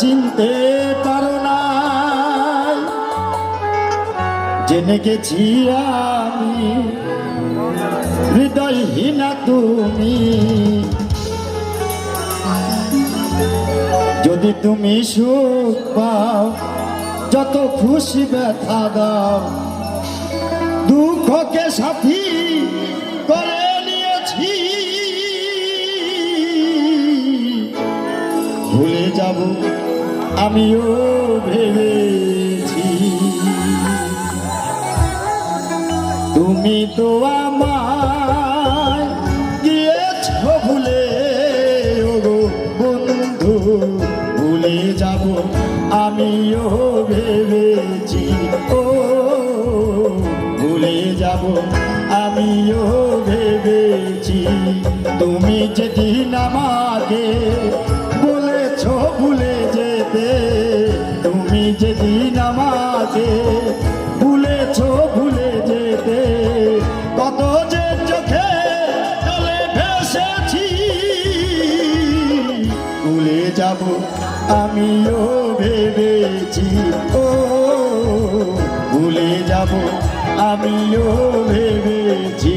চিনতে পারো না জেনে গেছি আমি, হৃদয়হীনা তুমি। যদি তুমি সুখ পাও, যত খুশি ব্যথা দাও, দুঃখকে সাথী করে নিয়েছি। ভুলে যাব আমিও ভেবেছি। তুমি তো ভুলে, ওগো বন্ধু, ভুলে আমিও ভেবেছি। ও, ভুলে যাব, আমিও ভেবেছি। তুমি যেদিন আমাকে বলেছ ভুলে যে চোখে জলে ভুলে যাব আমিও ভেবেছি। ও ভুলে যাব আমিও ভেবেছি।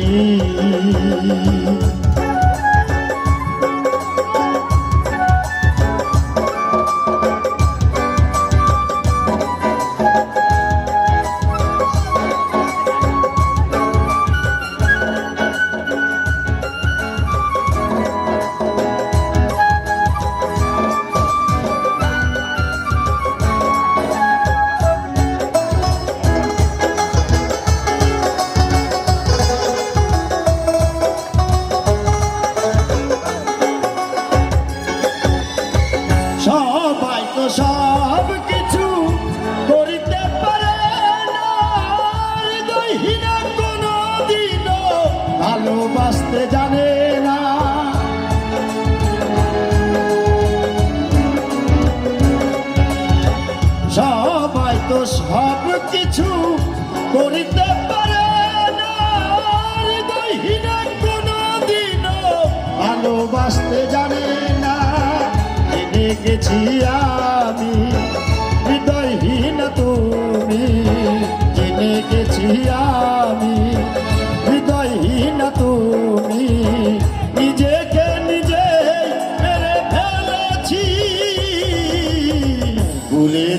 কিছু করিতে পারে ভালোবাসতে জানে না। জেনে গেছি আমি হৃদয়হীন তুমি। জেনে গেছি আমি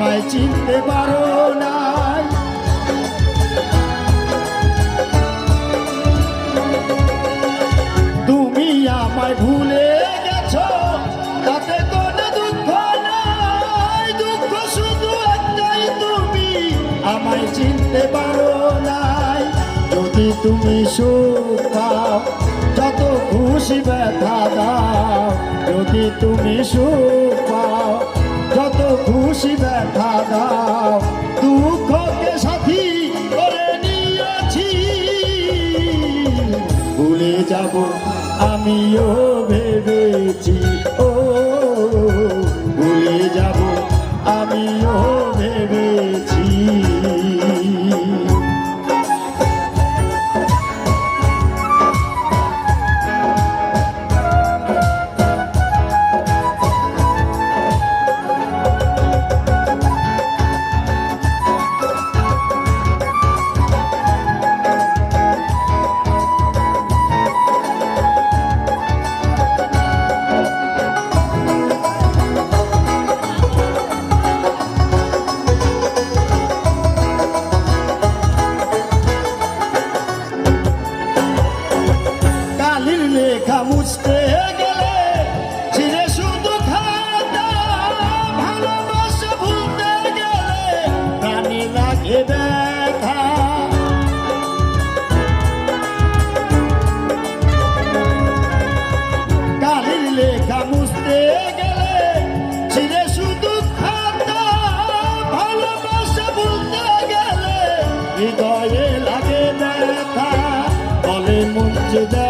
আমায় চিনতে পারো নাই। তুমি আমায় ভুলে গেছো দুঃখ তুমি আমায় চিনতে পারো নাই। যদি তুমি সুখ যত খুশি ব্যথা দাও। যদি তুমি সুখ পাও যত খুশি ব্যথা দাও দুঃখকে সাথী করে নিয়েছি। ভুলে যাব আমিও হৃদয়ে লাগে দেখা বলে যে